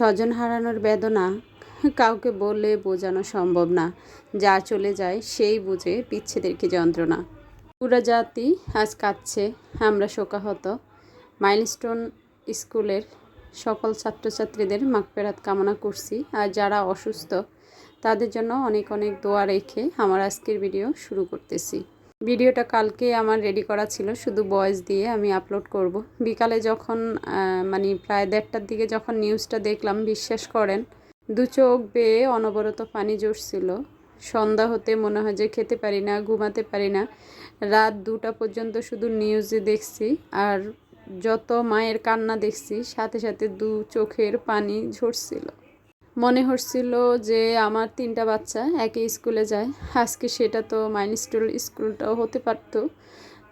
স্বজন হারানোর বেদনা কাউকে বললে বোঝানো সম্ভব না। যা চলে যায়, সেই বুঝে বিচ্ছেদের কি যন্ত্রণা। পুরা জাতি আজ কাঁদছে, আমরা শোকাহত। মাইলস্টোন স্কুলের সকল ছাত্রছাত্রীদের মাগফেরাত কামনা করছি, আর যারা অসুস্থ, তাদের জন্য অনেক অনেক দোয়া রেখে আমার আজকের ভিডিও শুরু করতেছি। ভিডিওটা কালকে আমার রেডি করা ছিল, শুধু ভয়েস দিয়ে আমি আপলোড করব। বিকালে যখন মানে প্রায় দেড়টার দিকে যখন নিউজটা দেখলাম, বিশ্বাস করেন, দু চোখ বেয়ে অনবরত পানি জড়ছিল। সন্ধ্যা হতে মনে হয় যে খেতে পারি না, ঘুমাতে পারি না। রাত দুটা পর্যন্ত শুধু নিউজে দেখছি, আর যত মায়ের কান্না দেখছি, সাথে সাথে দু চোখের পানি ঝরছিল। মনে হচ্ছিল যে আমার তিনটা বাচ্চা একই স্কুলে যায়। আজকে সেটা তো মাইলস্টোল স্কুলটাও হতে পারতো।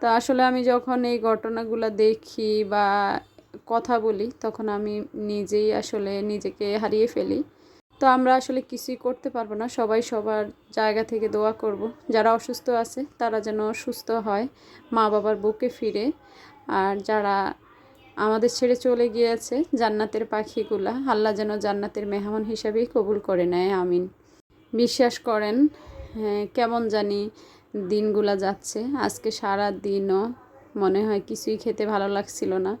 তো আসলে আমি যখন এই ঘটনাগুলো দেখি বা কথা বলি, তখন আমি নিজেই আসলে নিজেকে হারিয়ে ফেলি। তো আমরা আসলে কিছুই করতে পারব না। সবাই সবার জায়গা থেকে দোয়া করব। যারা অসুস্থ আছে, তারা যেন সুস্থ হয় মা বাবার বুকে ফিরে। আর যারা আমাদের ছেড়ে চলে গিয়েছে জান্নাতের পাখিগুলা। আল্লাহ যেন জান্নাতের মেহমান হিসাবেই কবুল করে নেয় আমিন। বিশ্বাস করেন হ্যাঁ, কেমন জানি দিনগুলা যাচ্ছে। আজকে সারা দিনও মনে হয় কিছুই খেতে ভালো লাগছিল না।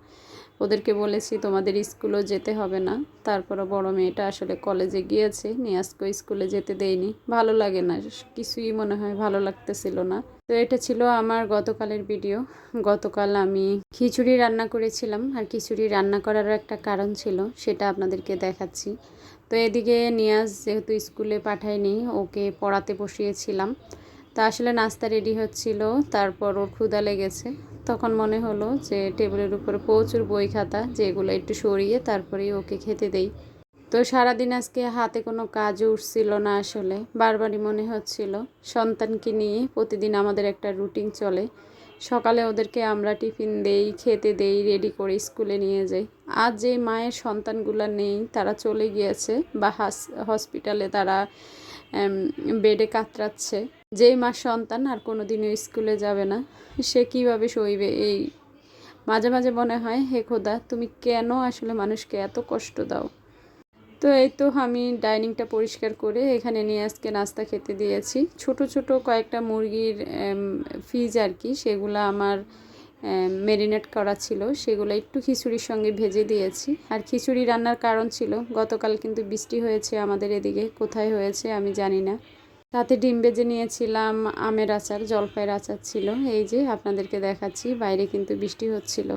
ওদেরকে বলেছি তোমাদের স্কুলও যেতে হবে না। তারপরও বড় মেয়েটা আসলে কলেজে গিয়েছে নিয়ে আজকে স্কুলে যেতে দেয়নি। ভালো লাগে না কিছুই মনে হয় ভালো লাগতেছিল না। তো এটা ছিল আমার গতকালের ভিডিও। গতকাল আমি খিচুড়ি রান্না করেছিলাম আর খিচুড়ি রান্না করারও একটা কারণ ছিল, সেটা আপনাদেরকে দেখাচ্ছি। তো এদিকে নিয়াজ যেহেতু স্কুলে পাঠায়নি, ওকে পড়াতে বসিয়েছিলাম। তা আসলে নাস্তা রেডি হচ্ছিল, তারপর ওর ক্ষুদা লেগেছে। তখন মনে হলো যে টেবিলের উপরে প্রচুর বই খাতা, যেগুলো একটু সরিয়ে তারপরেই ওকে খেতে দেই। তো সারাদিন আজকে হাতে কোনো কাজও উঠছিল না আসলে। বারবারই মনে হচ্ছিল সন্তানকে নিয়ে প্রতিদিন আমাদের একটা রুটিন চলে। সকালে ওদেরকে আমরা টিফিন দেই, খেতে দেই, রেডি করে স্কুলে নিয়ে যাই। আজ যে মায়ের সন্তানগুলো নেই, তারা চলে গিয়েছে বা হসপিটালে তারা বেডে কাতরাচ্ছে। যেই মার সন্তান আর কোনো দিনও স্কুলে যাবে না, সে কীভাবে সইবে এই মাঝে মাঝে মনে হয়, হে খোদা, তুমি কেন আসলে মানুষকে এত কষ্ট দাও? তো এই তো আমি ডাইনিংটা পরিষ্কার করে এখানে নিয়ে আজকে নাস্তা খেতে দিয়েছি। ছোট ছোট কয়েকটা মুরগির ফিজ আর কি, সেগুলো আমার মেরিনেট করা ছিল। সেগুলো একটু খিচুড়ির সঙ্গে ভেজে দিয়েছি। আর খিচুড়ি রান্নার কারণ ছিল, গতকাল কিন্তু বৃষ্টি হয়েছে আমাদের এদিকে, কোথায় হয়েছে আমি জানি না। তাতে ডিম ভেজে নিয়েছিলাম আমের আচার, জলপাইয়ের আচার ছিল। এই যে আপনাদেরকে দেখাচ্ছি, বাইরে কিন্তু বৃষ্টি হচ্ছিল।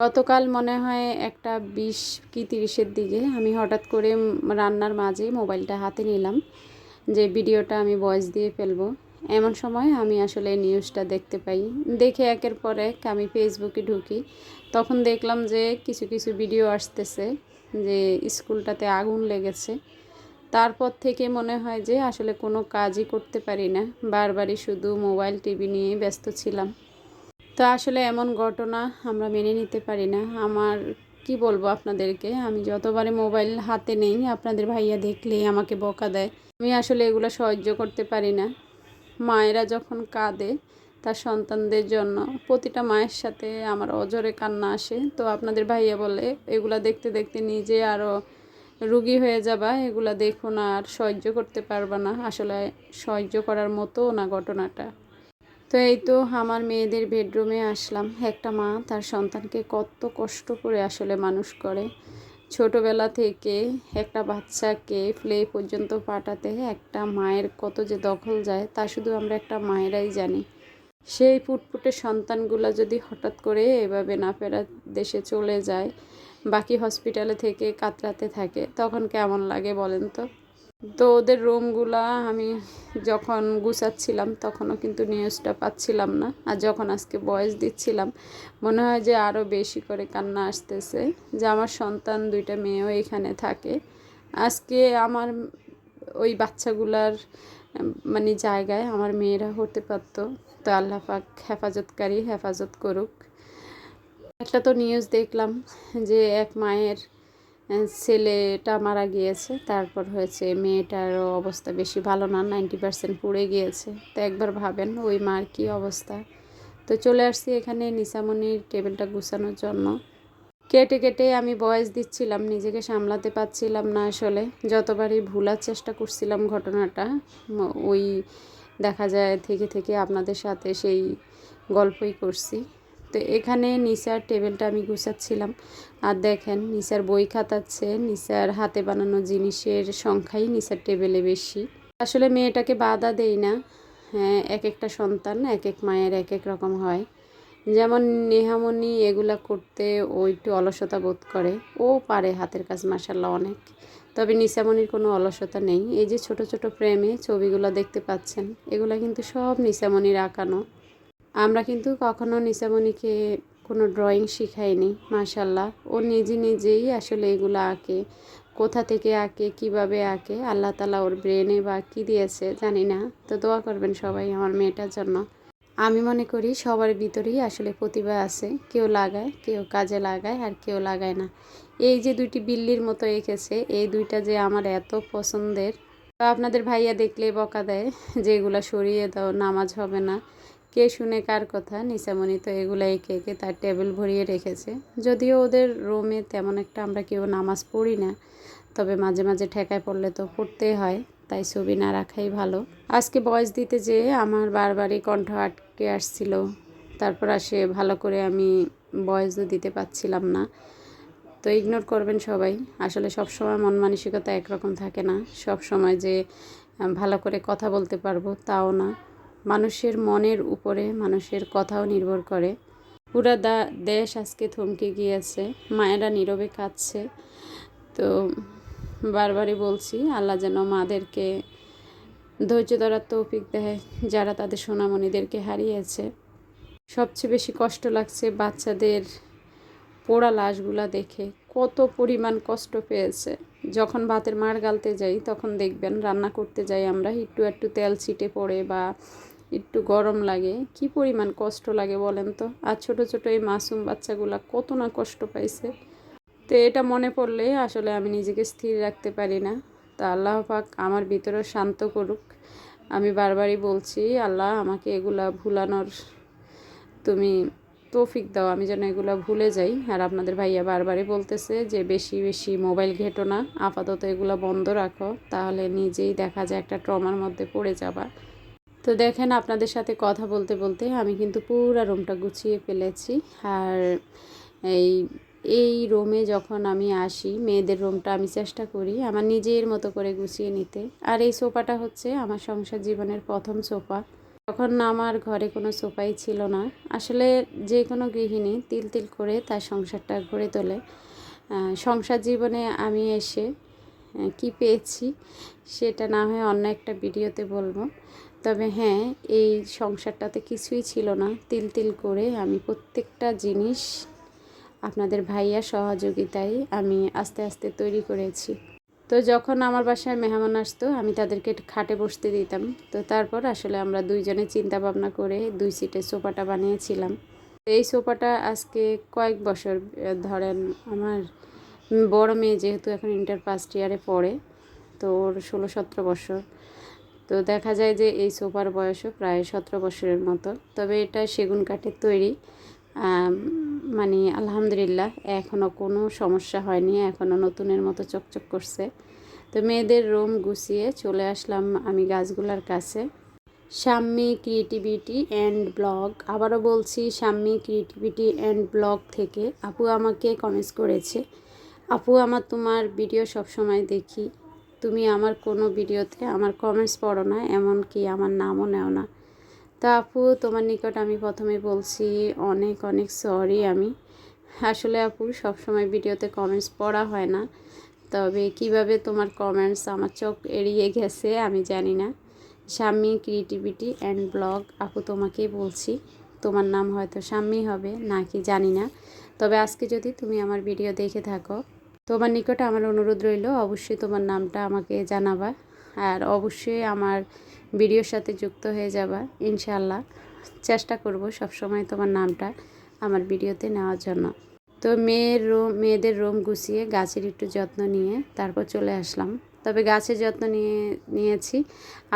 গতকাল মনে হয় একটা বিশ কি তিরিশের দিকে আমি হঠাৎ করে রান্নার মাঝে মোবাইলটা হাতে নিলাম যে ভিডিওটা আমি ভয়েস দিয়ে ফেলব। এমন সময় আমি আসলে নিউজটা দেখতে পাই। দেখে একের পর এক আমি ফেসবুকে ঢুকি। তখন দেখলাম যে কিছু কিছু ভিডিও আসতেছে যে স্কুলটাতে আগুন লেগেছে। তারপর থেকে মনে হয় যে আসলে কোনো কাজই করতে পারি না। বারবারই শুধু মোবাইল, টিভি নিয়ে ব্যস্ত ছিলাম। তো আসলে এমন ঘটনা আমরা মেনে নিতে পারি না। আমার কি বলব আপনাদেরকে? আমি যতবারে মোবাইল হাতে নেই, আপনাদের ভাইয়া দেখলেই আমাকে বকা দেয়। আমি আসলে এগুলো সহ্য করতে পারি না। মায়েরা যখন কাঁদে তার সন্তানদের জন্য, প্রতিটা মায়ের সাথে আমার অজরে কান্না আসে। তো আপনাদের ভাইয়া বলে, এগুলা দেখতে দেখতে নিজে আরও রুগী হয়ে যাবা, এগুলা দেখো না আর সহ্য করতে পারবা না। আসলে সহ্য করার মতো না ঘটনাটা। তো এই তো আমার মেয়েদের বেডরুমে আসলাম। একটা মা তার সন্তানকে কত কষ্ট করে আসলে মানুষ করে। ছোটোবেলা থেকে একটা বাচ্চাকে প্লে পর্যন্ত পাঠাতে একটা মায়ের কত যে দখল যায়, তা শুধু আমরা একটা মায়েরাই জানি। সেই ফুটফুটে সন্তানগুলো যদি হঠাৎ করে এভাবে না ফেরা দেশে চলে যায়, বাকি হসপিটালে থেকে কাতরাতে থাকে, তখন কেমন লাগে বলেন তো? তো ওদের রুমগুলা আমি যখন গুছাচ্ছিলাম তখনও কিন্তু নিউজটা পাচ্ছিলাম না। আর যখন আজকে বয়স দিচ্ছিলাম, মনে হয় যে আরও বেশি করে কান্না আসতেছে যে আমার সন্তান দুইটা মেয়েও এখানে থাকে। আজকে আমার ওই বাচ্চাগুলার মানে জায়গায় আমার মেয়েরা হতে পারতো। তো আল্লাহ পাক হেফাজতকারী হেফাজত করুক। একটা তো নিউজ দেখলাম যে এক মায়ের ছেলেটা মারা গিয়েছে, তারপর হয়েছে মেয়েটারও অবস্থা বেশি ভালো না, নাইনটি পার্সেন্ট পুড়ে গিয়েছে। তো একবার ভাবেন ওই মার কী অবস্থা। তো চলে আসছি এখানে নিসামনির টেবিলটা গুছানোর জন্য। কেটে কেটে আমি বয়স দিচ্ছিলাম, নিজেকে সামলাতে পারছিলাম না আসলে। যতবারই ভুলার চেষ্টা করছিলাম ঘটনাটা ওই দেখা যায় থেকে থেকে আপনাদের সাথে সেই গল্পই করছি। তো এখানে নিসার টেবিলটা আমি গুছাচ্ছিলাম। আর দেখেন, নিসার বই খাতাচ্ছে, নিসার হাতে বানানো জিনিসের সংখ্যাই নিসার টেবিলে বেশি। আসলে মেয়েটাকে বাধা দেই না। হ্যাঁ এক একটা সন্তান এক এক মায়ের এক এক রকম হয়। যেমন নেহামণি এগুলা করতে ও একটু অলসতা বোধ করে। ও পারে হাতের কাজ মাসাল্লাহ অনেক। তবে নিসামণির কোনো অলসতা নেই। এই যে ছোট ছোট প্রেমে ছবিগুলো দেখতে পাচ্ছেন, এগুলা কিন্তু সব নিসামণির আঁকানো। আমরা কিন্তু কখনো নিসামণিকে কোনো ড্রয়িং শিখাইনি মাশাল্লাহ ও নিজে নিজেই আসলে এগুলো আঁকে, কোথা থেকে আঁকে, কীভাবে আঁকে, আল্লাহ তালা ওর ব্রেনে বা কী দিয়েছে জানি না। তো দোয়া করবেন সবাই আমার মেয়েটার জন্য। আমি মনে করি সবার ভিতরেই আসলে প্রতিভা আছে, কেউ লাগায়, কেউ কাজে লাগায় আর কেউ লাগায় না। এই যে দুইটি বিল্লির মতো এঁকেছে, এই দুইটা যে আমার এত পছন্দের। তো আপনাদের ভাইয়া দেখলে বকা দেয় যে এগুলো সরিয়ে দাও, নামাজ হবে না। কে শুনে কার কথা? নিসামণি তো এগুলো একে একে তার টেবিল ভরিয়ে রেখেছে। যদিও ওদের রুমে তেমন একটা আমরা কেউ নামাজ পড়ি না, তবে মাঝে মাঝে ঠেকায় পড়লে তো পড়তেই হয়, তাই ছবি না রাখাই ভালো। আজকে বয়স দিতে যেয়ে আমার বারবারই কণ্ঠ আটকে আসছিল, তারপর আসে ভালো করে আমি বয়সও দিতে পারছিলাম না। তো ইগনোর করবেন সবাই, আসলে সব সময় মন মানসিকতা একরকম থাকে না, সব সময় যে ভালো করে কথা বলতে পারব তাও না। মানুষের মনের উপরে মানুষের কথাও নির্ভর করে। পুরা দা দেশ আজকে থমকে গিয়েছে, মায়েরা নীরবে কাঁদছে। তো বারবারই বলছি, আল্লাহ যেন মাদেরকে ধৈর্য ধরার তৌফিক দেয়, যারা তাদের সোনামণিদেরকে হারিয়েছে। সবচেয়ে বেশি কষ্ট লাগছে বাচ্চাদের পোড়া লাশগুলা দেখে, কত পরিমাণ কষ্ট পেয়েছে। যখন ভাতের মার গালতে যাই, তখন দেখবেন রান্না করতে যাই আমরা, একটু একটু তেল ছিটে পড়ে বা একটু গরম লাগে। কি পরিমাণ কষ্ট লাগে বলেন তো? আর ছোট ছোট এই মাসুম বাচ্চাগুলা কত না কষ্ট পাইছে। তো এটা মনে পড়লে আসলে আমি নিজেকে স্থির রাখতে পারি না। তা আল্লাহ পাক আমার ভিতরেও শান্ত করুক। আমি বারবারই বলছি, আল্লাহ, আমাকে এগুলা ভুলানোর তুমি তৌফিক দাও। আমি যেন এগুলো ভুলে যাই। আর আপনাদের ভাইয়া বারবারই বলতেছে যে, বেশি বেশি মোবাইল ঘেটো না। আপাতত এগুলো বন্ধ রাখো। তাহলে নিজেই দেখা যায় একটা ট্রমার মধ্যে পড়ে যাবা। তো দেখেন আপনাদের সাথে কথা বলতে বলতে আমি কিন্তু পুরো রুমটা গুছিয়ে ফেলেছি। আর এই এই রুমে যখন আমি আসি, মেয়েদের রুমটা আমি চেষ্টা করি আমার নিজের মতো করে গুছিয়ে নিতে। আর এই সোফাটা হচ্ছে আমার সংসার জীবনের প্রথম সোফা। তখন আমার ঘরে কোনো সোফাই ছিল না। আসলে যে কোনো গৃহিণী তিল তিল করে তার সংসারটা গড়ে তোলে। সংসার জীবনে আমি এসে কি পেয়েছি সেটা না হয় অন্য একটা ভিডিওতে বলব। তবে হ্যাঁ এই সংসারটাতে কিছুই ছিল না। তিল তিল করে আমি প্রত্যেকটা জিনিস আপনাদের ভাইয়ার সহযোগিতায় আমি আস্তে আস্তে তৈরি করেছি। তো যখন আমার বাসায় মেহমান আসতো, আমি তাদেরকে খাটে বসতে দিতাম। তো তারপর আসলে আমরা দুইজনে চিন্তা ভাবনা করে দুই সিটে সোফাটা বানিয়েছিলাম। এই সোফাটা আজকে কয়েক বছর ধরেন আমার বড় মেয়ে যেহেতু এখন ইন্টার ফার্স্ট ইয়ারে পড়ে, তো ওর ষোলো সতেরো বছর। তো দেখা যায় যে এই সোফার বয়সও প্রায় সতেরো বছরের মতো। তবে এটা সেগুন কাঠের তৈরি। মানে আলহামদুলিল্লাহ এখনও কোনো সমস্যা হয়নি এখনও নতুনের মতো চকচক করছে। তো মেয়েদের রুম গুছিয়ে চলে আসলাম আমি গাছগুলার কাছে। Sammi creativity and blog. আবারও বলছি সাম্মি ক্রিয়েটিভিটি অ্যান্ড ব্লগ থেকে আপু আমাকে কমেন্টস করেছে। আপু, আমার তোমার ভিডিও সবসময় দেখি। তুমি আমার কোনো ভিডিওতে আমার কমেন্টস পড়ো না, এমনকি আমার নামও নেও না। তা আপু, তোমার নিকট আমি প্রথমে বলছি অনেক অনেক সরি আমি। আসলে আপু, সবসময় ভিডিওতে কমেন্টস পড়া হয় না। তবে কীভাবে তোমার কমেন্টস আমার চোখ এড়িয়ে গেছে আমি জানি না। স্বামী ক্রিয়েটিভিটি অ্যান্ড ব্লগ আপু তোমাকেই বলছি। তোমার নাম হয়তো স্বামী হবে, নাকি জানি না। তবে আজকে যদি তুমি আমার ভিডিও দেখে থাকো তোমার নিকট আমার অনুরোধ রইল, অবশ্যই তোমার নামটা আমাকে জানাবা আর অবশ্যই আমার ভিডিওর সাথে যুক্ত হয়ে যাবা ইনশাল্লাহ চেষ্টা করব সব সময় তোমার নামটা আমার ভিডিওতে নেওয়ার জন্য। তো মেয়ের রুম মেয়েদের রোম গুছিয়ে গাছের একটু যত্ন নিয়ে তারপর চলে আসলাম। তবে গাছের যত্ন নিয়ে, নিয়েছি।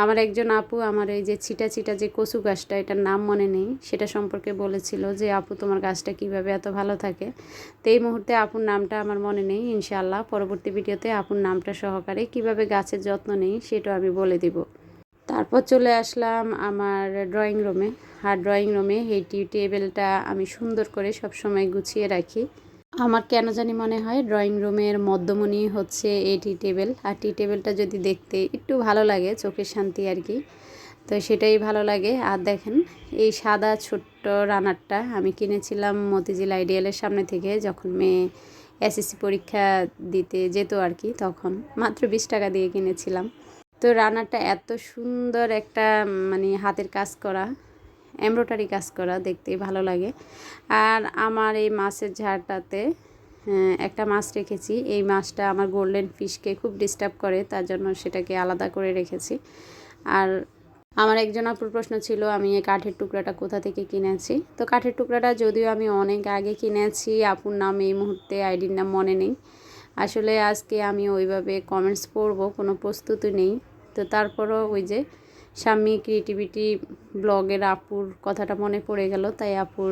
আমার একজন আপু আমার এই যে ছিটা ছিটা যে কচু গাছটা, এটার নাম মনে নেই। সেটা সম্পর্কে বলেছিল যে, আপু, তোমার গাছটা কীভাবে এত ভালো থাকে? তো এই মুহূর্তে আপুর নামটা আমার মনে নেই, ইনশাআল্লাহ। পরবর্তী ভিডিওতে আপুর নামটা সহকারে কীভাবে গাছের যত্ন নেই, সেটাও আমি বলে দিব। তারপর চলে আসলাম আমার ড্রয়িং রুমে আর ড্রয়িং রুমে এই টেবিলটা আমি সুন্দর করে সবসময় গুছিয়ে রাখি। আমার কেন জানি মনে হয় ড্রয়িং রুমের মধ্যমণি হচ্ছে এই টি টেবিল আর টি টেবিলটা যদি দেখতে একটু ভালো লাগে, চোখের শান্তি আর কি, তো সেটাই ভালো লাগে। আর দেখেন, এই সাদা ছোট্ট রানারটা আমি কিনেছিলাম মতিঝিল আইডিয়ালের সামনে থেকে যখন মেয়ে এসএসসি পরীক্ষা দিতে যেত আর কি, তখন মাত্র বিশ টাকা দিয়ে কিনেছিলাম। তো রানারটা এত সুন্দর একটা মানে হাতের কাজ করা এমব্রয়ডারি কাজ করা দেখতেই ভালো লাগে। আর আমার এই মাছের ঝাড়টাতে হ্যাঁ, একটা মাছ রেখেছি। এই মাছটা আমার গোল্ডেন ফিশকে খুব ডিস্টার্ব করে তার জন্য সেটাকে আলাদা করে রেখেছি। আর আমার একজন আপুর প্রশ্ন ছিল আমি এই কাঠের টুকরাটা কোথা থেকে কিনেছি? তো কাঠের টুকরাটা যদিও আমি অনেক আগে কিনেছি আপুর নাম এই মুহূর্তে আইডির নাম মনে নেই। আসলে আজকে আমি ওইভাবে কমেন্টস পড়ব কোনো প্রস্তুতি নেই। তো তারপরও ওই যে স্বামী ক্রিয়েটিভিটি ব্লগের আপুর কথাটা মনে পড়ে গেল, তাই আপুর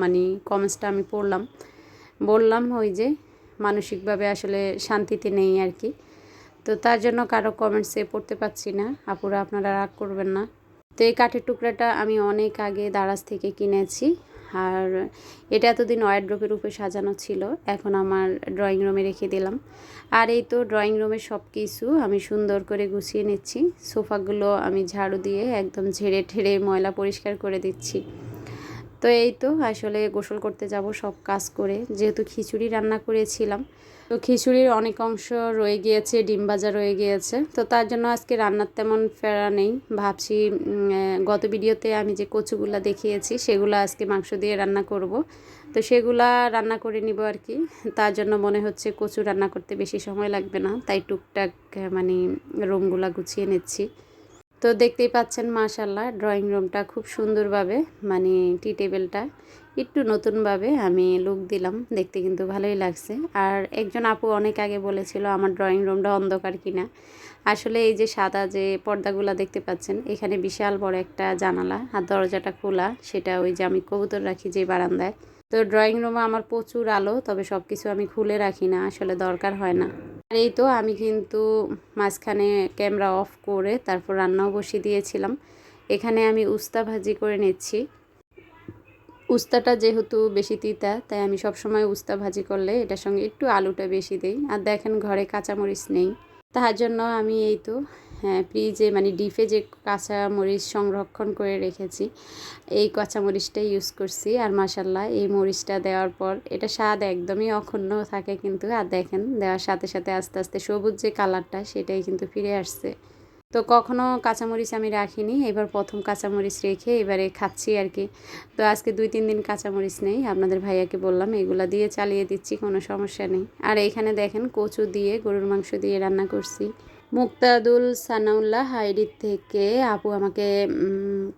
মানে কমেন্টসটা আমি পড়লাম। বললাম ওই যে মানসিকভাবে আসলে শান্তিতে নেই আর কি। তো তার জন্য কারও কমেন্টসে পড়তে পারছি না। আপুরা আপনারা রাগ করবেন না। তো এই কাঠের টুকরাটা আমি অনেক আগে দারাজ থেকে কিনেছি। আর এটা এতদিন ওয়ার্ড্রপের উপরে সাজানো ছিল, এখন আমার ড্রয়িং রুমে রেখে দিলাম। আর এই তো ড্রয়িং রুমের সব কিছু আমি সুন্দর করে গুছিয়ে নিচ্ছি। সোফাগুলো আমি ঝাড়ু দিয়ে একদম ঝেড়ে ঠেড়ে ময়লা পরিষ্কার করে দিচ্ছি। তো এই তো আসলে গোসল করতে যাব সব কাজ করে, যেহেতু খিচুড়ি রান্না করেছিলাম। তো খিচুড়ির অনেক অংশ রয়ে গিয়েছে, ডিম ভাজা রয়ে গিয়েছে। তো তার জন্য আজকে রান্নার তেমন ফেরা নেই। ভাবছি গত ভিডিওতে আমি যে কচুগুলা দেখিয়েছি, সেগুলো আজকে মাংস দিয়ে রান্না করব। তো সেগুলা রান্না করে নিব আর কি। তার জন্য মনে হচ্ছে কচু রান্না করতে বেশি সময় লাগবে না। তাই টুকটাক মানে রুমগুলা গুছিয়ে নিচ্ছি। তো দেখতেই পাচ্ছেন মাশাল্লাহ ড্রয়িং রুমটা খুব সুন্দরভাবে মানে টি টেবিলটা একটু নতুনভাবে আমি লুক দিলাম, দেখতে কিন্তু ভালোই লাগছে। আর একজন আপু অনেক আগে বলেছিল আমার ড্রয়িং রুমটা অন্ধকার কিনা। আসলে এই যে সাদা যে পর্দাগুলো দেখতে পাচ্ছেন, এখানে বিশাল বড় একটা জানালা আর দরজাটা খোলা, সেটা ওই যে আমি কবুতর রাখি যে বারান্দায়। তো ড্রয়িং রুমে আমার প্রচুর আলো, তবে সব কিছু আমি খুলে রাখি না, আসলে দরকার হয় না। আর এই তো আমি কিন্তু মাঝখানে ক্যামেরা অফ করে তারপর রান্নাও বসিয়ে দিয়েছিলাম। এখানে আমি উস্তা ভাজি করে নিচ্ছি। উস্তাটা যেহেতু বেশি তিতা, তাই আমি সবসময় উস্তা ভাজি করলে এটার সঙ্গে একটু আলুটা বেশি দিই। আর দেখেন ঘরে কাঁচামরিচ নেই। তাহার জন্য আমি এই তো হ্যাঁ ফ্রিজে মানে ডিপে যে কাঁচামরিচ সংরক্ষণ করে রেখেছি, এই কাঁচামরিচটাই ইউজ করছি। আর মাসাল্লাহ এই মরিচটা দেওয়ার পর এটা স্বাদ একদমই অক্ষুণ্ণ থাকে কিন্তু, আর দেখেন, দেওয়ার সাথে সাথে আস্তে আস্তে সবুজ যে কালারটা সেটাই কিন্তু ফিরে আসছে। তো কখনো কাঁচামরিচ আমি রাখিনি, এবার প্রথম কাঁচামরিচ রেখে এবারে খাচ্ছি আর কি। তো আজকে দুই তিন দিন কাঁচামরিচ নেই, আপনাদের ভাইয়াকে বললাম, এগুলা দিয়ে চালিয়ে দিচ্ছি, কোনো সমস্যা নেই। আর এখানে দেখেন কচু দিয়ে, গরুর মাংস দিয়ে রান্না করছি। মুক্তাদুল সানাউল্লাহ হাইডির থেকে আপু আমাকে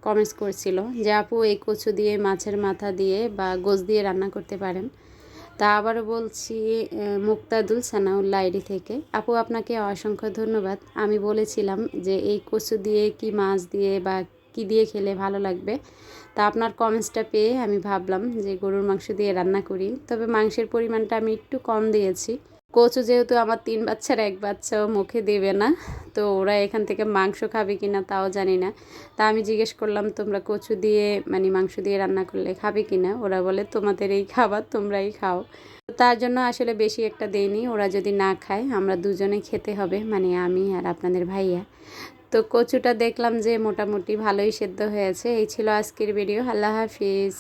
কমেন্টস করছিল যে, আপু, এই কচু দিয়ে, মাছের মাথা দিয়ে বা গোস দিয়ে রান্না করতে পারেন। তা আবার বলছি মুক্তাদুল সানাউল্লা আইডি থেকে। আপু, আপনাকে অসংখ্য ধন্যবাদ। আমি বলেছিলাম যে এই কচু দিয়ে কি মাছ দিয়ে বা কি দিয়ে খেলে ভালো লাগবে। তা আপনার কমেন্টসটা পেয়ে আমি ভাবলাম যে গরুর মাংস দিয়ে রান্না করি। তবে মাংসের পরিমাণটা আমি একটু কম দিয়েছি। কচু যেহেতু আমার তিন বাচ্চার এক বাচ্চাও মুখে দেবে না। তো ওরা এখান থেকে মাংস খাবে কি না তাও জানি না। তা আমি জিজ্ঞেস করলাম, তোমরা কচু দিয়ে মানে মাংস দিয়ে রান্না করলে খাবে কি না ওরা বলে, তোমাদের এই খাবার, তোমরাই খাও। তার জন্য আসলে বেশি একটা দেইনি ওরা যদি না খায়, আমরা দুজনে খেতে হবে মানে আমি আর আপনাদের ভাইয়া। তো কচুটা দেখলাম যে মোটামুটি ভালোই সেদ্ধ হয়েছে। এই ছিল আজকের ভিডিও। আল্লাহ হাফিজ।